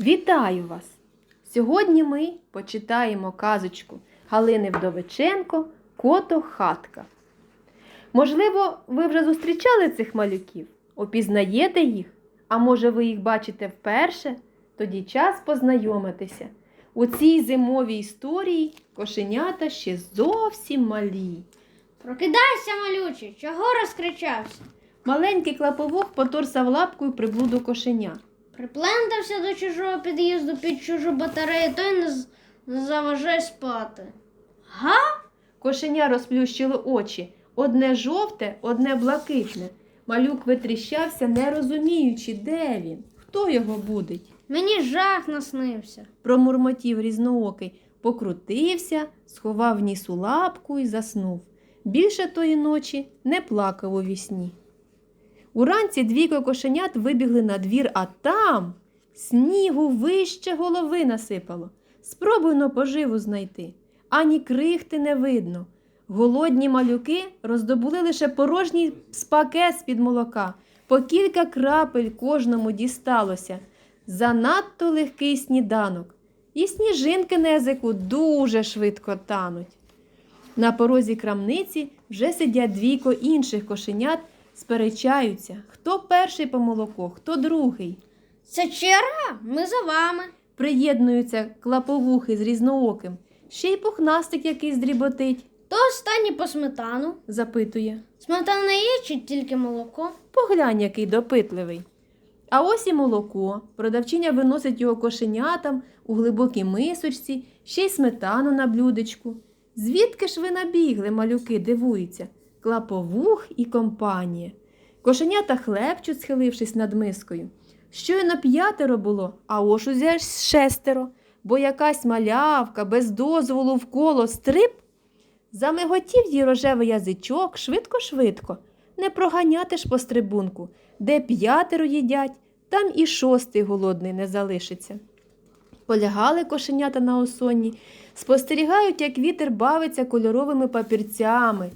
Вітаю вас! Сьогодні ми почитаємо казочку Галини Вдовиченко Кото хатка. Можливо, ви вже зустрічали цих малюків, опізнаєте їх, а може ви їх бачите вперше? Тоді час познайомитися. У цій зимовій історії кошенята ще зовсім малі. Прокидайся, малючий, чого розкричався? Маленький клаповух поторсав лапкою приблуду кошеня. Приплентався до чужого під'їзду під чужу батарею, то й не, заважай спати. Га? Кошеня розплющило очі. Одне жовте, одне блакитне. Малюк витріщався, не розуміючи, де він, хто його будить. Мені жах наснився. Промурмотів різноокий, покрутився, сховав ніс у лапку і заснув. Більше тої ночі не плакав у вісні. Уранці двійко кошенят вибігли на двір, а там снігу вище голови насипало. Спробуйно поживу знайти. Ані крихти не видно. Голодні малюки роздобули лише порожній спакет з-під молока. По кілька крапель кожному дісталося. Занадто легкий сніданок. І сніжинки на язику дуже швидко тануть. На порозі крамниці вже сидять двійко інших кошенят, сперечаються, хто перший по молоко, хто другий. Це черга? Ми за вами. Приєднуються клаповухи з різнооким. Ще й пухнастик якийсь дріботить, То останній по сметану. запитує. Сметана є чи тільки молоко? Поглянь, який допитливий. А ось і молоко. Продавчиня виносить його кошенятам у глибокій мисочці, ще й сметану на блюдечку. Звідки ж ви набігли, малюки, дивуються? Клаповух і компанія. Кошенята хлебчуть, схилившись над мискою. Щойно п'ятеро було, а ось уже шестеро, бо якась малявка без дозволу вколо стрип. Замиготів їй рожевий язичок швидко-швидко. Не проганяти ж по стрибунку, де п'ятеро їдять, там і шостий голодний не залишиться. Полягали кошенята на осонні, спостерігають, як вітер бавиться кольоровими папірцями,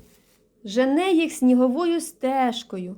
жене їх сніговою стежкою.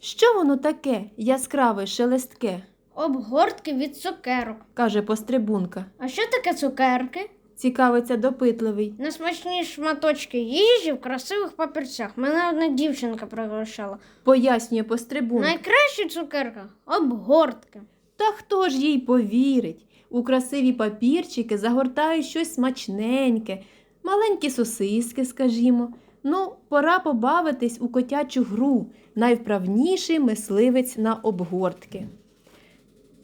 Що воно таке, яскраве, шелестке? Обгортки від цукерок. каже пострибунка. А що таке цукерки? Цікавиться допитливий. Несмачні шматочки їжі в красивих папірцях. Мене одна дівчинка пригощала. Пояснює пострибунка. Найкраща цукерка обгортки. Та хто ж їй повірить? У красиві папірчики загортають щось смачненьке, маленькі сосиски, скажімо. Ну, пора побавитись у котячу гру, найвправніший мисливець на обгортки.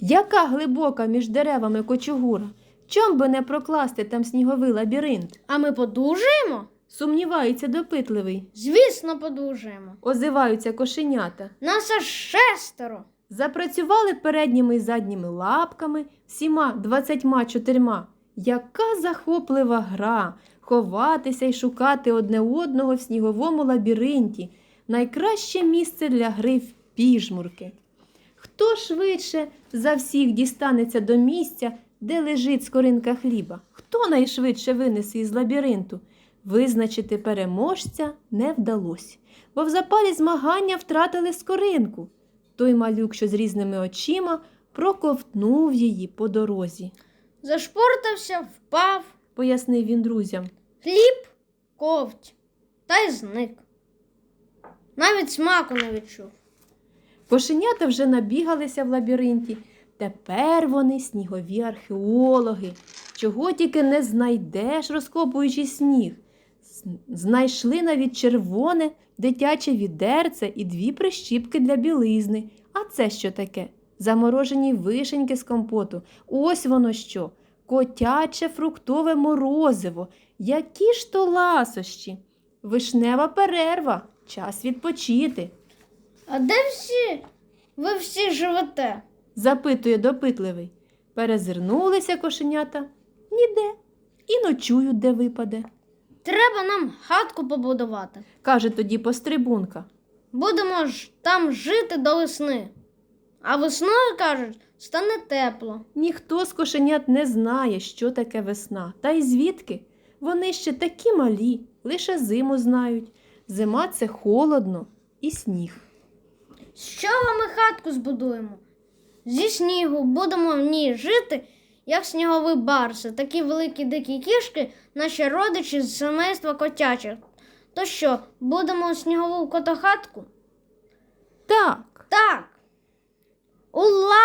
Яка глибока між деревами кочугура? Чом би не прокласти там сніговий лабіринт? А ми подужаємо? Сумнівається допитливий. Звісно, подужаємо. Озиваються кошенята. Нас аж шестеро. Запрацювали передніми і задніми лапками, всіма двадцятьма чотирма. Яка захоплива гра ховатися й шукати одне одного в сніговому лабіринті. Найкраще місце для гри в піжмурки. Хто швидше за всіх дістанеться до місця, де лежить скоринка хліба? Хто найшвидше винесе із лабіринту? Визначити переможця не вдалося, бо в запалі змагання втратили скоринку. Той малюк, що з різними очима, проковтнув її по дорозі, Зашпортався, впав, пояснив він друзям. Хліб, ковть, та й зник. Навіть смаку не відчув. Кошенята вже набігалися в лабіринті. Тепер вони снігові археологи. Чого тільки не знайдеш, розкопуючи сніг. Знайшли навіть червоне дитяче відерце і дві прищіпки для білизни. А це що таке? Заморожені вишеньки з компоту. Ось воно що. Котяче фруктове морозиво. Які ж то ласощі. Вишнева перерва. Час відпочити. А де всі? Ви всі живете? запитує допитливий. Перезирнулися кошенята ніде. І ночують, де випаде, Треба нам хатку побудувати. каже тоді пострибунка. Будемо ж там жити до весни. А весною, кажуть, стане тепло. Ніхто з кошенят не знає, що таке весна, та й звідки. Вони ще такі малі, лише зиму знають. Зима це холодно і сніг. З чого ми хатку збудуємо? зі снігу, будемо в ній жити, як снігові барси, такі великі дикі кішки, наші родичі з семейства котячих. То що, будемо снігову котохатку? Так. Так. Ула!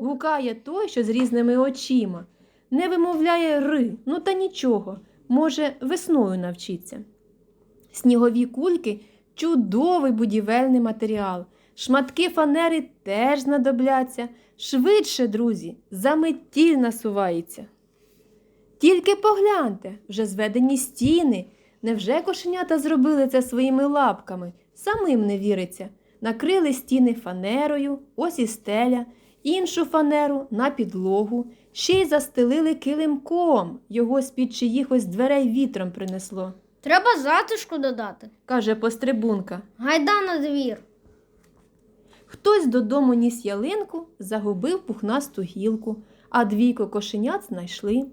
Гукає той, що з різними очима. Не вимовляє ри, ну та нічого. Може, весною навчиться. Снігові кульки чудовий будівельний матеріал. Шматки фанери теж знадобляться. Швидше, друзі, заметіль насувається. Тільки погляньте, вже зведені стіни. Невже кошенята зробили це своїми лапками? Самим не віриться. Накрили стіни фанерою, ось і стеля, іншу фанеру на підлогу, ще й застелили килимком, його з-під чиїхось дверей вітром принесло, Треба затишку додати. каже пострибунка. Гайда на двір. Хтось додому ніс ялинку, загубив пухнасту гілку, а двійко кошенят знайшли.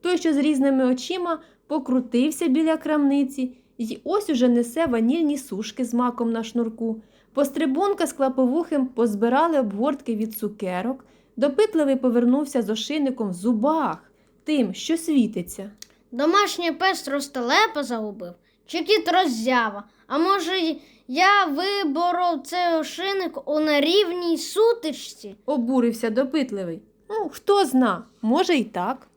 Той, що з різними очима, покрутився біля крамниці і ось уже несе ванільні сушки з маком на шнурку. Пострибунка з клаповухим позбирали обгортки від цукерок. Допитливий повернувся з ошейником в зубах, тим, що світиться. Домашній пес ростелепа загубив, чи кіт роззява. А може, я виборов цей ошиник у нерівній сутичці? Обурився допитливий. Ну, хто зна, може й так.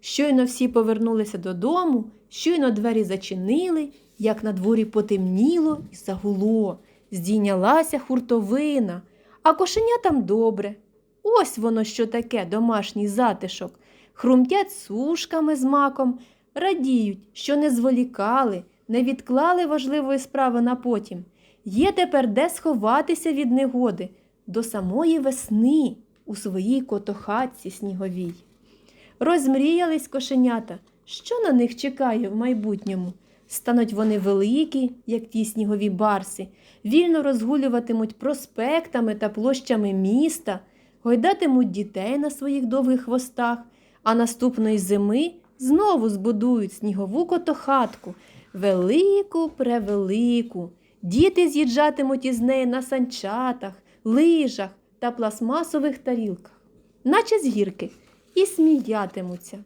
Щойно всі повернулися додому, щойно двері зачинили, як на дворі потемніло і загуло, здійнялася хуртовина, а кошеня там добре. Ось воно що таке домашній затишок. Хрумтять сушками з маком, радіють, що не зволікали, не відклали важливої справи на потім. Є тепер де сховатися від негоди до самої весни у своїй котохатці сніговій. Розмріялись кошенята, що на них чекає в майбутньому. Стануть вони великі, як ті снігові барси, вільно розгулюватимуть проспектами та площами міста, гойдатимуть дітей на своїх довгих хвостах, а наступної зими знову збудують снігову котохатку, велику превелику. Діти з'їжджатимуть із неї на санчатах, лижах та пластмасових тарілках, наче з гірки, і сміятимуться.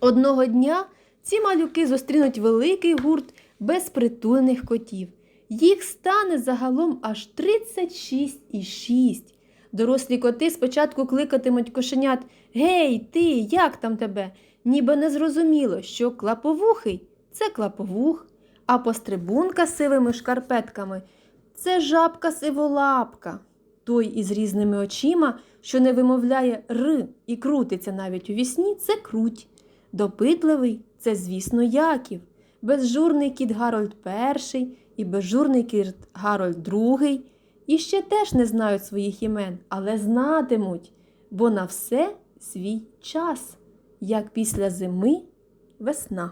Одного дня ці малюки зустрінуть великий гурт безпритульних котів. Їх стане загалом аж 36 і 6. Дорослі коти спочатку кликатимуть кошенят Гей, ти, як там тебе? Ніби не зрозуміло, що клаповухий це клаповух, а пострибунка з сивими шкарпетками це жабка сиволапка. Той із різними очима, що не вимовляє р і крутиться навіть у вісні, це круть. Допитливий це, звісно, Яків, безжурний кіт Гарольд І і безжурний кіт Гарольд II. І ще теж не знають своїх імен, але знатимуть, бо на все свій час, як після зими весна.